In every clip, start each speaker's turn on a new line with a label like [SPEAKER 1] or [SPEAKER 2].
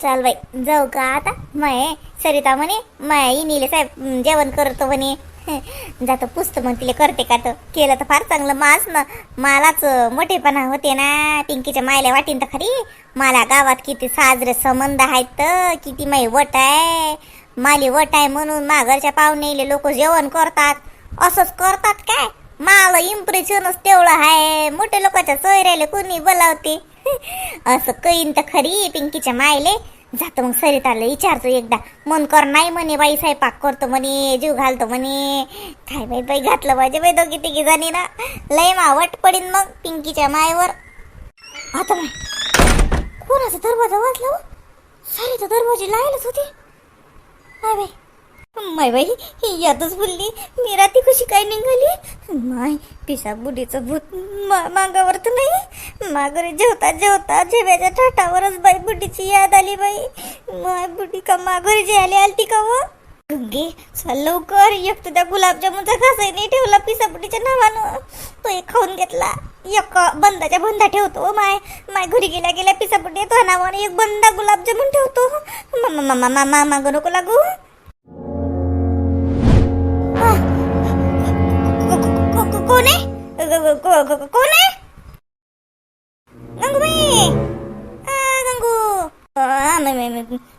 [SPEAKER 1] चाल बाई जाऊ का आता? माय सरिता म्हणे माय इनीले साहेब जेवण करतो म्हणे. जातो पुसतो मग तिला करते का तर. केलं तर फार चांगलं. मास ना मलाच मोठेपणा होते ना. पिंकीच्या मायला वाटीन तर खरी. मला गावात किती साजरे संबंध आहेत तर. किती माई वट आहे. माली वट आहे म्हणून माघरच्या पाहुणे लोक जेवण करतात. असंच करतात काय? मला इम्प्रेशनच तेवढं आहे. मोठ्या लोकांच्या चेहऱ्याला कोणी बोलावते? असं कईन तर खरी पिंकीच्या मायले. जातो मग सरिताला विचारतो एकदा. मन कर नाही म्हणे बाई स्वयंपाक करतो म्हणे जीव घालतो म्हणे. काय बाई बाई घातलं पाहिजे बाई दोघी तिघी जणी ना लय मावट पडीन मग पिंकीच्या मायवर. आता बाई कोणाचा दरवाजा वाजला सरिता दरवाजे लायलाच होते. हाय बाई माय बाई ही यादच बोलली मी राती कशी काय निघाली? माय पिशा बुडीचं भूत मागावर तर नाही. माघारी जेवता जेवता जेव्याच्या ठाटावरच बाई बुडीची याद आली बाई. माय बुडी का माघारी जे आली आलती का व? गंगे चल लवकर. एक तर त्या गुलाबजामुनचा घासही नाही ठेवला पिसा बुडीच्या नावानं. तो एक खाऊन घेतला. एक बंदाच्या बंदा ठेवतो माय. माय घरी गेल्या गेल्या पिसा बुडी तो नावानं एक बंदा गुलाबजामुन ठेवतो. मामा मामा मामा मागं नको लागू. कोण आहे? कोण आहे? गंगूबाई.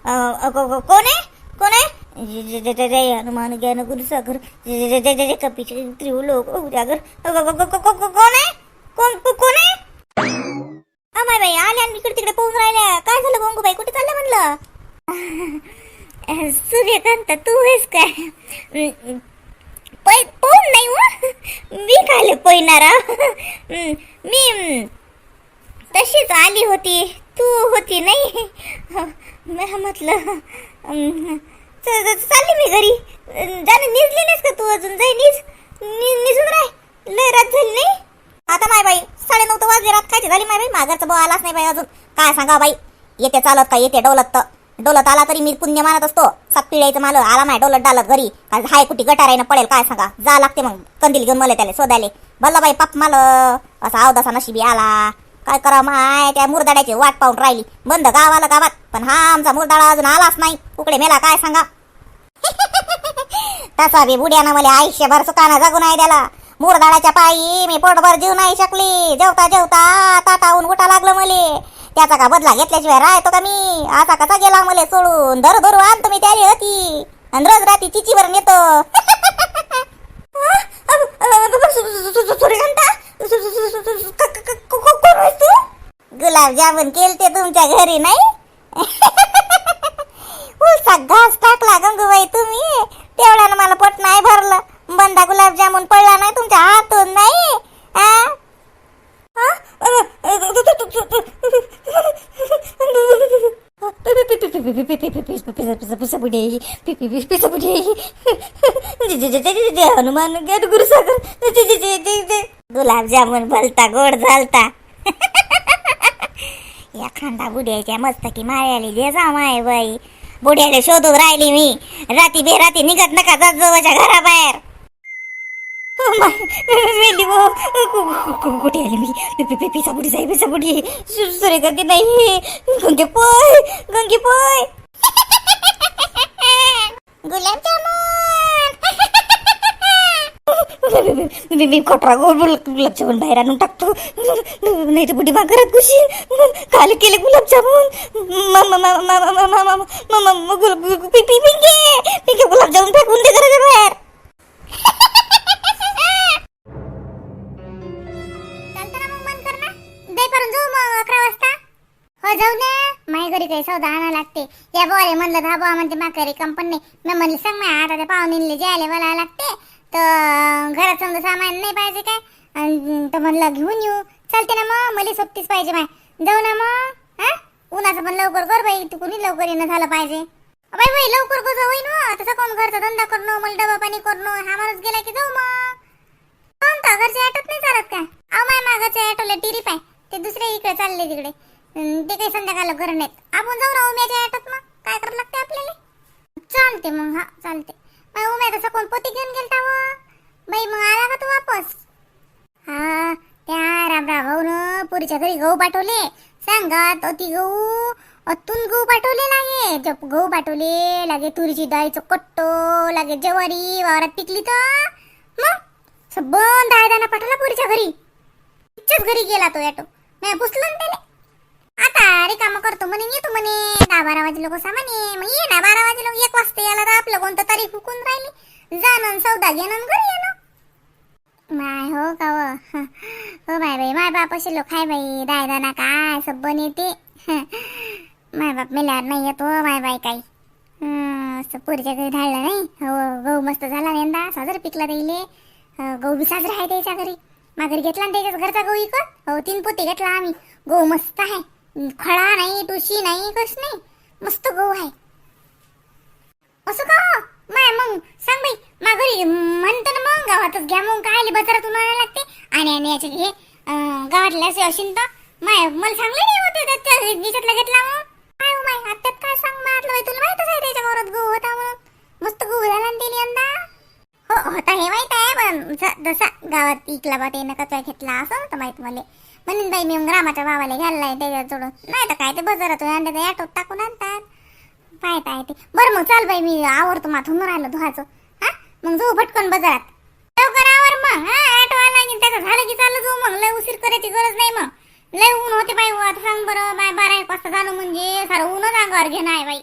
[SPEAKER 1] आ, गंगू. कोण आहे? कोण आहे? जय- हनुमान ज्ञान गुरु सागर जय जय- जय- जय- जय त्रिवलोक उजागर. कोण आहे? कोण कोण आहे? अमाय बाई आल्या आणि इकडे तिकडे पोहून राहिल्या. काय झालं गंगूबाई? कुठे चाललं म्हणलं? सूर्यकांत तू आहेस काय? पै पोहून नाही हो. मी खाले पोयणारा मी तशीच आली होती. तू होती नाही. म्हटलं चालली मी घरी. जाणं निजली नाहीस का तू अजून? जाई निज. निजून राय लय रात झाली नाही. आता माय बाई साडे नऊ तर वाजले रात काय झाली माय बाई. माघारचा भाऊ आलाच नाही बाई अजून. काय सांगा बाई? येते चालत का येते डोलत तर. डोलत आला तरी मी पुण्य मानत असतो. सात पिढ्याचं माल आला माय डोलत डालत घरी. हाय कुठे गटारायनं पडेल काय सांगा? जा लागते मग. कंदील घेऊन मला त्याला शोधायले. भल्ला बाई पाप माल असा अवदासा नशिबी आला. काय करा माय? त्या मुरदाड्याची वाट पाहून राहिली. बंद गाव आलं गावात. पण हा आमचा मुरदाडा अजून आलाच नाही. उकडे मेला काय सांगा? तसा बी बुड्यानं मला आयुष्यभर सुखानं जगू नाही द्याला मुरदाळाच्या पायी मी पोटभर जीव नाही शकली. जेवता जेवता ताटाहून उठा लागलं मले. त्याचा का बदला घेतल्याशिवाय राहतो का मी? आता कसा गेला मला सोडून? धर धरू आणतो मी त्याली होती आणि रोज रात्री चिचीवर नेतो गुलाबजामुन केलते तुमच्या घरी नाही उलसा घास टाकला गंगूबाई तुम्ही तेवढ्यानं मला पोट नाही भरलं बंदा गुलाबजामुन पडला नाही तुमच्या हातून नाही आ? हनुमान गुरु सागर गुलाबजामुन भलता गोड झालता. या खांदा बुड्याच्या मस्त की माळ्याली जे जा माय बाई. बुड्याला शोधून राहिली मी. राती बेराती निघत नका जात जवळच्या घराबाहेर. मेली कुठे आली मी? पिसा बुडी जाई पिसा बुडी सुरे गंगे नाही. गंगे पोय गंगे पोय. मी मी कोटरा गोड गुलाबजामुन बाहेर आणून टाकतो नाही तर बुडी घरात घुशी काल केले गुलाबजामुन पिंके पिंके गुलाबजामुन फेकून दे घराच्या बाहेर
[SPEAKER 2] जाऊ ना दे करून जाऊ माझ्या घरी काही सौदा आणा लागते. या बोले म्हणलं धाबा बुवा म्हणते माघारी कंपनी मी म्हणलं सांग माझ्या आता त्या जायला जे आले मला लागते. तर घरात समजा सामान नाही पाहिजे काय? आणि तर म्हणलं घेऊन येऊ. चालते ना मग मला सोबतीच पाहिजे माय. जाऊ ना मग हा? उन्हाचं पण लवकर कर बाई तू कुणी लवकर येणं झालं पाहिजे? बाई बाई लवकर कसं होईन तसं कोण घरचा धंदा करणं मला डबा पाणी करणं हा माणूस गेला की जाऊ मग. कोणता? घरच्या ॲटोत नाही चालत का अहो माय मागच्या ऑटोला टिरीप आहे. ते दुसरे इकडे चालले तिकडे. ते काही संध्याकाळ घर नाहीत. आपण जाऊ ना उम्याच्या ॲटोत मग. काय करावं लागते आपल्याला? चालते मग हा चालते. मग उम्या तसं कोण पोती घेऊन गेलता व. बाई मग आला का तू वापस? हा त्या रामराव भाऊन पुरीच्या घरी गहू पाठवले. सांगत अति गहू अतून गहू पाठवले लागे जप गहू पाठवले लागे तुरीची डाळीचं कट्टो लागे ज्वारी वावरात पिकली तर. मग? सबन डाळ दाणा पाठवला पुरीच्या घरी. तिच्याच घरी गेला तो ॲटो मी पुसलं ना त्याले. आता रिकाम करतो म्हणे येतो म्हणे. दहा बारा वाजे लोक म्हणे. मग ये ना बारा वाजे लोक एक वाजता याला तर आपलं कोणतं तारीख फुकून राहिली. जाणं सौदा घेणं घरी येणं. माय हो का हो बाय बाई माय बाप असे लोक हाय बाई. दाय दाना काय सबन येते. माय बाप मेल्यावर नाही येतो माय बाई काही. असं पोरीच्या घरी धाडलं नाही. हो गहू मस्त झाला यंदा. साजर पिकला त्याइले हो, गहू बी साजरा आहे त्याच्या घरी. माघारी घेतला ना त्याच्याच घरचा गहू इकत. हो तीन पोते घेतला आम्ही. गहू मस्त आहे. खळा नाही टुशी नाही कस नाही. मस्त गहू आहे. असं का हो? माय मग सांग बाई. माघरी म्हणतो ना मग गावातच घ्या मग. काय बाजारातून आणायला लागते? आणि आणि याचे घे गावातले असे असेल तर माय मला सांगलं नाही होते त्याच्या घेतला मग? काय हो, माय आत्यात काय सांग म्हटलं बाई तुला माहितच आहे त्याच्या गावात गहू होता म्हणून. मस्त गहू झाला ना त्याने यंदा. हो होता हे माहीत आहे पण जसा गावात इकला बा कचरा घेतला असं तर माहीत मला. म्हणून बाई मी ग्रामाच्या रामाच्या भावाला घाललाय त्याच्या जोडून. नाही तर काय ते बाजारातून आणते ते ॲटोत टाकून आणतात. पाहत आहे ते. बरं मग चाल बाई मी आवरतो माथून राहिलो धुवाचं हा? मग जाऊ भटकन बाजारात. लवकर आवर मग. हा ऑटो आला की त्याचं झालं की चाललं जाऊ मग. लय उशीर करायची गरज नाही मग. लय ऊन होते बाई आता सांग बरं बाय बारा एक वाजता झालं म्हणजे सारं ऊनच अंगावर घेणं आहे बाई.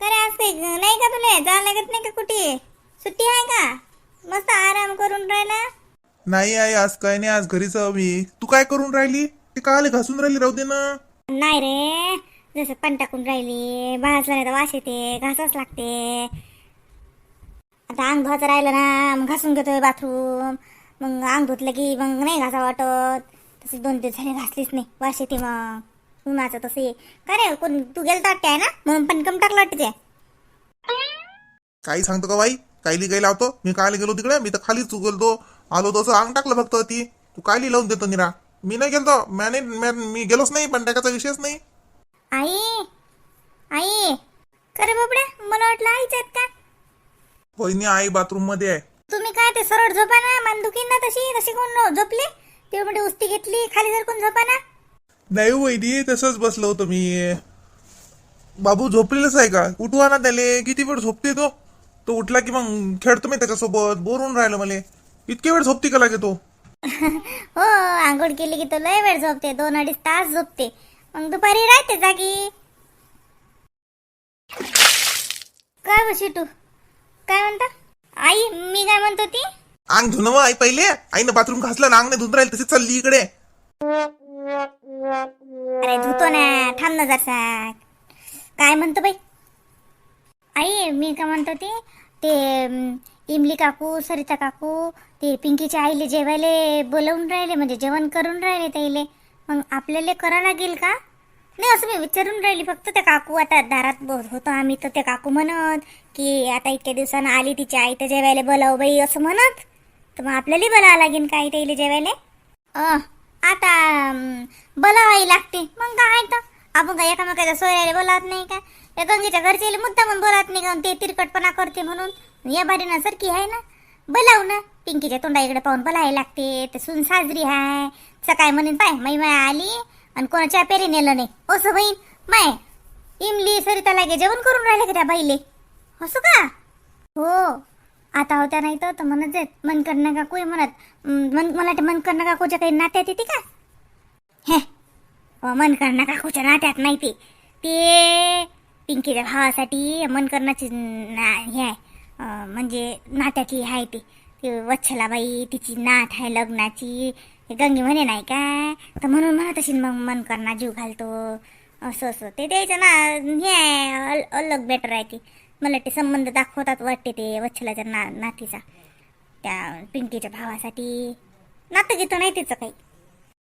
[SPEAKER 1] खरं असते नाही का तुला? जायला लागत नाही का कुठे? सुट्टी आहे का? मस्त आराम करून राहिला.
[SPEAKER 3] नाही आई आज काय नाही आज घरीच मी. तू काय करून राहिली? ते काले घासून राहिली राहू दे ना.
[SPEAKER 1] नाही रे जसं पण टाकून राहिली भाजला नाही तर वास येते घासाच लागते. आता अंग धुवायचं राहिलं ना मग घासून घेतोय बाथरूम. मग अंग धुतलं की मग नाही घासा वाटत. तसे दोन दिवस झाले घासलीच नाही वास येते मग. उन्हाचं तसे का रे कोण तू गेलता वाटते आहे ना? म्हणून पण कम टाकलं वाटते ते.
[SPEAKER 3] काही सांगतो का बाई? कायली काही लावतो. मी कायला गेलो तिकडे मी तर खालीच गेलतो आलो तसं अंग टाकलं फक्त ती. तू कायली लावून देतो निरा? मी नाही गेलतो. मॅने मॅ- मी गेलोच नाही पण त्याचा विषयच नाही.
[SPEAKER 1] आई आई का रे बाबड्या मला वाटलं आईच आहेत का?
[SPEAKER 3] वहिनी आई बाथरूममध्ये आहे.
[SPEAKER 1] तुम्ही काय ते सरळ झोपा ना मान दुखीन ना तशी तशी कोण झोपले? ते म्हणजे उस्ती घेतली खाली जर कोण झोपा ना.
[SPEAKER 3] नाही वहिनी तसंच बसलो होतो मी. बाबू झोपलेलाच आहे का? उठवा ना त्याले किती वेळ झोपते तो? तो उठला की मग खेळतो मी त्याच्यासोबत बोरून राहिलं मला. इतके वेळ झोपते का लागे तो?
[SPEAKER 1] हो आंघोळ केली की तो लय वेळ झोपते दोन अडीच तास झोपते. मग दुपारी राहते जागी. काय बशी तू काय म्हणता? आई मी काय म्हणतो ती?
[SPEAKER 3] अंग धुन आई पहिले. आईनं बाथरूम घासलं ना अंग नाही धुन राहील तशी चालली इकडे.
[SPEAKER 1] अरे धुतो ना थांब ना जरसा. काय म्हणतो बाई? आई मी काय म्हणतो ते? ते अं, इमली काकू सरिता काकू ते पिंकीच्या आईले जेवायले बोलवून राहिले म्हणजे जेवण करून राहिले त्याईले. मग आपल्याला करा लागेल का? नाही असं मी विचारून राहिली फक्त त्या काकू. आता दारात होतो आम्ही तर त्या काकू म्हणत की आता इतक्या दिवसानं आली तिची आई तर जेवायला बोलाव बाई असं म्हणत. तर मग आपल्याला बोलावं लागेल का आई त्याईले जेवायला? आता अं, बोलावाही लागते. मग काय तर? आपण काय एकामेकाच्या सोयऱ्याला बोलावत नाही का? या गंगेच्या घरचे मुद्दा म्हणून बोलावत नाही का? ते तिरकटपणा करते म्हणून. या बारीना सारखी आहे ना? बोलाव ना. पिंकीच्या तोंडाकडे पाहून बोलायला लागते. ते सून साजरी हाय. सकाळी म्हणून पाय मै माय आली. आणि कोणाच्या पेरी नेलं नाही. असं बहीण माय इमली सरिता लागे जेवण करून राहिले का त्या बाईले? असं का? हो. आता होत्या नाही तर म्हणत येत मन करणं का आहे म्हणत मन मला मन करणं काकूच्या काही नात्यात येते का? हे मनकरणा मन काकूच्या नात्यात नाही ते ते पिंकीच्या भावासाठी मन करण्याची ना- हे आहे. म्हणजे म्हणजे नात्यातली आहे ती. ती वच्छलाबाई तिची नात आहे लग्नाची. हे गंगे म्हणे नाही का? तर म्हणून म्हणत असेल मग मनकरणा जीव घालतो. असं असं. ते द्यायचं ना. हे आहे अल- अलग बेटर आहे ती. मला ते संबंध दाखवतात वाटते ते वच्छलाच्या ना नातीचा. त्या पिंकीच्या भावासाठी. नातं घेतो नाही तिचं काही.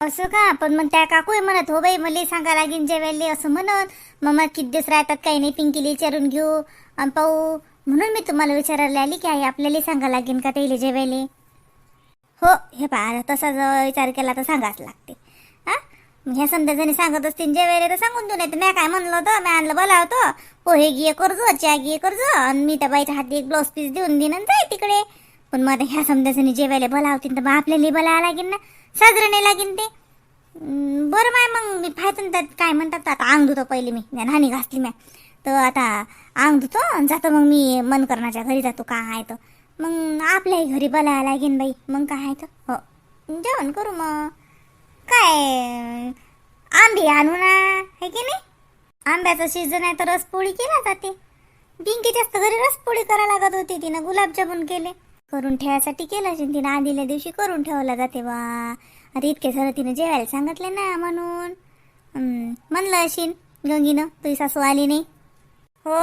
[SPEAKER 1] असं का? पण मग त्या काकू आहे म्हणत हो बाई मला सांगा लागेल जेवायला असं म्हणत. मग मग किती दिवस राहतात काही नाही पिंकीला विचारून घेऊ. आणि पाहू. म्हणून मी तुम्हाला विचारायला आली की आई आपल्याला सांगा लागेल का त्याला जेवायला? हो हे पहा तसा विचार केला तर सांगाच लागते. हा? ह्या समजा सांगत असतील जेवायला तर सांगून देऊ नाही तर मी काय म्हणलं होतं? मी आणलं बोलावतो. हो, पोहे गिये करजो चहा गिये करजो आणि मी त्या बाईच्या हाती एक ब्लाऊज पीस देऊन देईन जाय तिकडे. पण मग ह्या समजा जेवायला बोलावतील तर मग आपल्याला बोलावं लागेल ना. साजरं नाही लागेल ते. बरं माय मग मी पाहतो ना त्यात काय म्हणतात आता अंग धुतो पहिले मी. नाणी घासली म्या. तर आता अंग धुतो आणि जातो मग मी मन करण्याच्या घरी जातो काय आहे तर. मग आपल्याही घरी बोलायला लागेन बाई. मग काय आहे तर. हो. जेवण करू मग. काय आंबे आणू ना हे की नाही? आंब्याचं सीझन आहे तर रसपोळी केला जाते. पिंकीच्याच जास्त घरी रसपोळी करायला लागत होती तिनं गुलाबजामुन केले. करून ठेवायसाठी केलं असेल. तिनं आधील्या दिवशी करून ठेवला जाते बा आता इतके सर तिनं जेवायला सांगितले ना म्हणून. म्हणलं अशीन गंगीनं तुझी सासू आली नाही. हो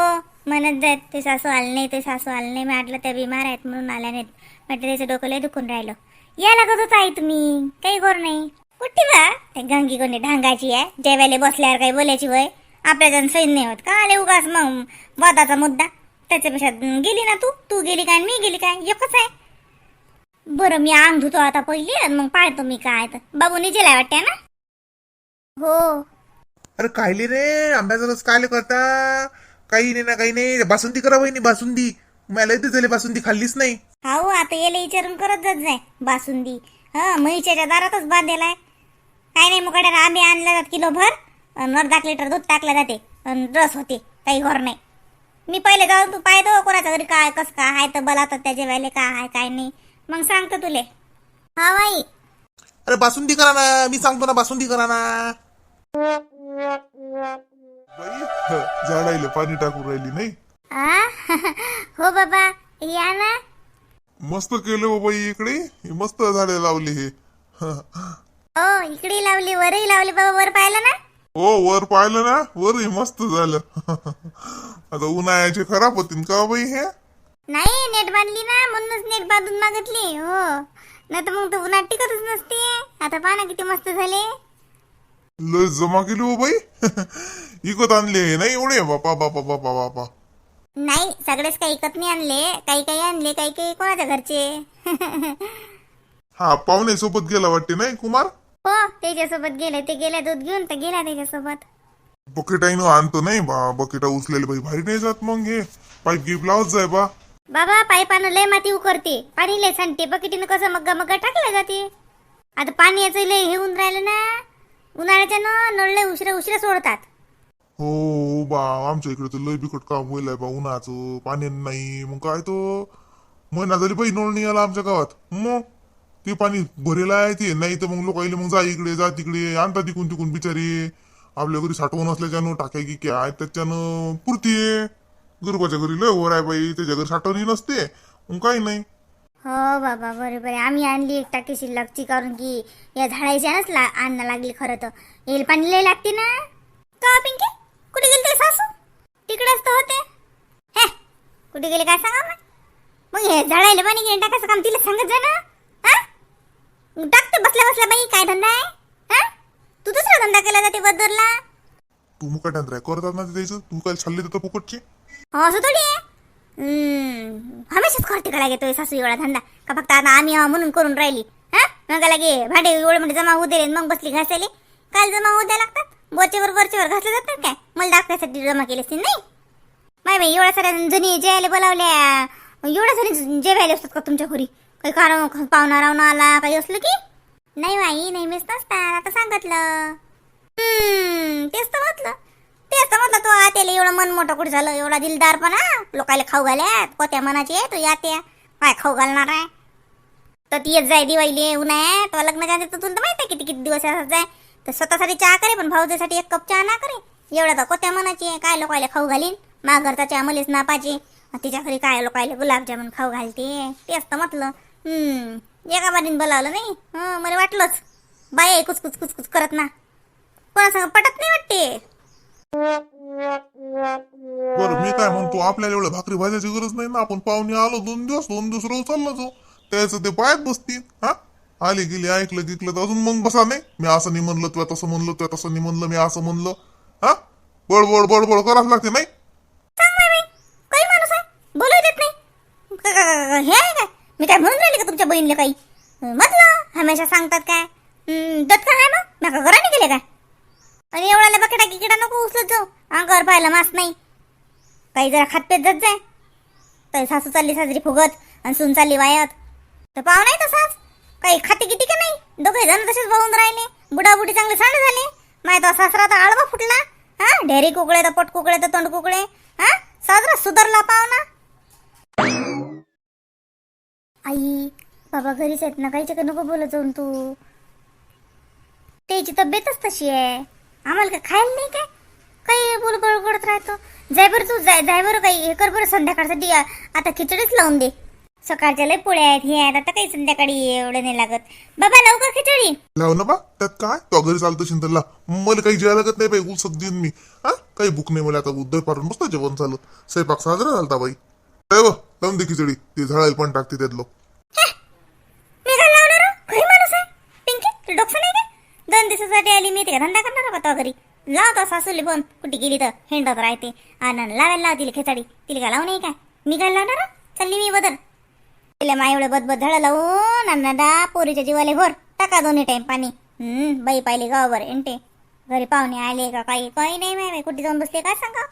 [SPEAKER 1] म्हणत जात ते सासू आले नाही ते सासू आले नाही म्हटलं त्या बिमार आहेत म्हणून आल्या नाहीत. म्हटलं त्याचं डोकं लय दुखून राहिलं. या लागत होत आई तुम्ही काही करू नाही. कुठे बा? ते गंगी कोणी ढांगाची आहे? जेवायला बसल्यावर काही बोलायची वय? आपल्या जण सैन नाही होत का? आले उगाच मग वादाचा मुद्दा. त्याच्यापेक्षा गेली ना तू? तू गेली काय आणि मी गेली काय? एकच आहे. बरं मी अंग धुतो आता पहिली आणि मग पाहतो मी काय तर. बाबू निजेला वाटते ना? हो.
[SPEAKER 3] अरे कायले रे आंब्याचा रस कायले करता काही नाही ना काही नाही. बासुंदी करा वहिनी बासुंदी. मला इथे झाली बासुंदी खाल्लीच नाही.
[SPEAKER 1] हो आता याला विचारून करत जात जाय बासुंदी. हा म्हैच्याच्या दारातच बांधलेला आहे. काय नाही मुकाड्याला आंबे आणले जात किलो भर अर्धा लिटर दूध टाकलं जाते. अन् रस होते. काही घर नाही. मी पहिले जाऊन तू पाहतो कोणाच्या घरी काय कसं काय आहे तर बला तर त्याच्या वेळेला काय आहे काय नाही. मग सांगतो तुले. हा बाई.
[SPEAKER 3] अरे बासुंदी करा ना मी सांगतो ना बासुंदी करा ना. झाडायला पाणी टाकून राहिली नाही.
[SPEAKER 1] आ? हो बाबा या ना.
[SPEAKER 3] मस्त केलं बाबा इकडे हे मस्त झाडे लावली हे.
[SPEAKER 1] ओ इकडे लावली वरही लावली बाबा वर पाहिलं ना?
[SPEAKER 3] हो वर पाहिलं ना? वर हे मस्त झालं. आता उन्हाळ्याचे खराब होतील का बाई हे?
[SPEAKER 1] नाही नेट बांधली ना म्हणूनच नेट बांधून मागितली हो. नाही तर मग तर उन्हात टिकतच नसते. आता पहा ना किती मस्त झाले.
[SPEAKER 3] लय जमा केली हो बाई. इकत आणले हे नाही एवढे? बापा बापा बापा बापा.
[SPEAKER 1] नाही सगळेच काही इकत नाही आणले. काही काही आणले काही काही कोणाच्या घरचे.
[SPEAKER 3] हा पाहुणे सोबत गेला वाटते नाही कुमार?
[SPEAKER 1] हो त्याच्यासोबत गेले. ते गेले दूध घेऊन तर गेला त्याच्यासोबत.
[SPEAKER 3] बकेटाईनं आणतो नाही बा. बकेटा उचलेले बाई भारी नाही जात मग हे. पाईप गिप लावत जाय बा.
[SPEAKER 1] बाबा पाईपानं लय माती उकरते. पाणी लय सांडते. बकेटीनं कसं मग्गा मग्गा टाकलं जाते. आता पाणी याचं लय हे होऊन राहिलं ना. उन्हाळ्याच्या न नळ लय उशिरा उशिरा सोडतात.
[SPEAKER 3] हो हो बा. आमच्या इकडे तर लय बिकट काम होईल बा उन्हाचं. पाणी नाही. मग काय तो? महिना झाली बाई नळ नाही आला आमच्या गावात. मग? ते पाणी भरेल आहे ते. नाही तर मग लोकांना मग जा इकडे जा तिकडे आणता तिकून तिकून बिचारे. आपल्या घरी साठवण असल्याच्यानं टाक्या की काय त्याच्यानं पुरती गरुबाच्या घरी लय वर आहे बाई त्याच्या घरी साठवणी नसते. मग काही नाही.
[SPEAKER 1] हो बाबा बरोबर आहे. आम्ही आणली एक टाकी शिल्लकची कारण की या झाडाच्यानच ला आणणं लागली खरं तर. येईल पाणी लय लागते ना. का हो, पिंकी? कुठे गेली ते सासू? तिकडेच तर होते. हे कुठे गेले काय सांगा मग? मग हे झाडायला पाणी घेऊन टाकायचं काम तिला सांगत जा ना. टाकते बसल्या बसल्या बाई काय धंदा आहे? हा? तू दुसरा धंदा केला जाते बद्दरला
[SPEAKER 3] तू काय ठाकरे करतात ना ते त्याचं तू काय चालले तर फुकटची?
[SPEAKER 1] हो असं थोडी आहे? हम्म, हमेशाच खर्च करायला घेतोय सासू एवढा धंदा. का फक्त आता आम्ही आहो म्हणून करून राहिली. हा? मग लागे भाडे एवढे म्हणजे जमा होऊ दिले मग बसली घासायले. काल जमा होऊ द्या लागतात? वरचेवर वरचेवर घासले जातात काय? मला दाखवायसाठी जमा केले असतील नाही? माय बाई एवढ्या साऱ्या जणी जेवायला बोलावल्या. एवढ्या जणी जेवायला असतात का तुमच्या घरी? काही कारण पाहुणा रावणा आला काही असलं की? नाही बाई नेहमीच नसतात आता सांगितलं. तेच तर म्हटलं. तेच तर म्हटलं तो आत्याला एवढं मन मोठं कुठे झालं? एवढा दिलदारपणा लोकायला खाऊ घाल्यात कोत्या मनाची आहे तू यात्या काय खाऊ घालणार आहे? तर ती येत जाय दिवाळी उन्हाळ्यात. तो लग्न आधी तर तुला माहिती आहे किती किती दिवस असत जाय. तर स्वतःसाठी चहा करे पण भाऊजासाठी एक कप चहा ना करे. एवढा तर कोत्या मनाची आहे. काय लोकायला खाऊ घालीन? मा घरचा चहा मलेच नापाची. तिच्या घरी काय लोकायला गुलाबजामुन खाऊ घालते? तेच तर म्हटलं. एका बारीन बोलावलं नाही? हं मला वाटलंच. बाय कुचकुच कुचकुच करत ना. कोणासंग पटत नाही वाटते.
[SPEAKER 3] बरं मी काय म्हणतो आपल्याला एवढ्या भाकरी भाजायची गरज नाही ना? आपण पाहुणे आलो दोन दिवस दोन दिवस रोज चाललो जाऊ. त्याचं ते पायात बसतील हा? आले गेले ऐकलं गिकलं तर अजून मग बसा नाही. मी असं नाही म्हणलं तुला तसं म्हणलं तुला तसं नाही म्हणलं मी असं म्हणलं. हा? बडबड बडबड करावं लागते नाही?
[SPEAKER 1] सांग बाई बाई. काही माणूस आहे. बोलू देत नाही. क- क- क- हे. आहे काय मी काय तुमच्या बहिणीला काही. म्हटलं हमेशा सांगतात काय. हम्म, दत्त काय मग? नका घराने गेले काय आणि एवढ्याला बकेटा किकडा नको उचलत जाऊ. अंगावर पाहायला मास नाही. काही जरा खातपेत जात जाय. तर सासू चालली साजरी फुगत आणि सून चालली वायात. तर पाव नाही तसाच. काही खाते किती का नाही? दोघे जण तसेच बघून राहिले. बुडाबुडी चांगले सांड झाले. माहीत सासरा तर आळवा फुटला. हा ढेरी कुकळे तर पट कुकळे तर तोंड कुकळे. हा साजरा सुधारला पाव ना. आई बाबा घरीच आहेत ना काहीच्या का नको बोलत जाऊन तू. त्याची तब्येतच तशी आहे. आम्हाला काय खायला नाही काय? काही बोल बोल राहतो. जाय बरं तू जाय जाय बरं काही हे कर बरं संध्याकाळसाठी. आता खिचडीच लावून दे. सकाळच्या लय पोळ्या आहेत हे आहेत आता काही संध्याकाळी एवढं नाही लागत. बाबा लवकर खिचडी?
[SPEAKER 3] लाव ना बा त्यात काय? तो घरी चालतो शिंतरला मला काही जेवायला लागत नाही बाई उसक देईन मी. हा? काही भूक नाही मला आता उद्धर पारून बसतो जेवण चालू. स्वयंपाक साजरा झालता बाई. काय लावून दे खिचडी. ते झाडायला पण टाकते त्यातलं
[SPEAKER 1] मी काय लावणार हो? घरी माणूस आहे पिंकी तू डोकं नाही का दोन दिवसासाठी धंदा करणार का घरी? लावतो सासूली फोन कुठे गेली तर हिंडत राहते. आणि लावायला लाव तिला खिचडी. तिला काय लावू नाही काय? मी काय लावणार हो? चालली मी बदल. तिला मा एवढं बदबद झाडं लावून अन्नादा पोरीच्या जीवाले भर टाका दोन्ही टाइम पाणी. हम्म बाई पाहिली गावभर एंटे. घरी पाहुणे आले का काही? काही नाही माहिती कुठे जाऊन बसले काय सांगा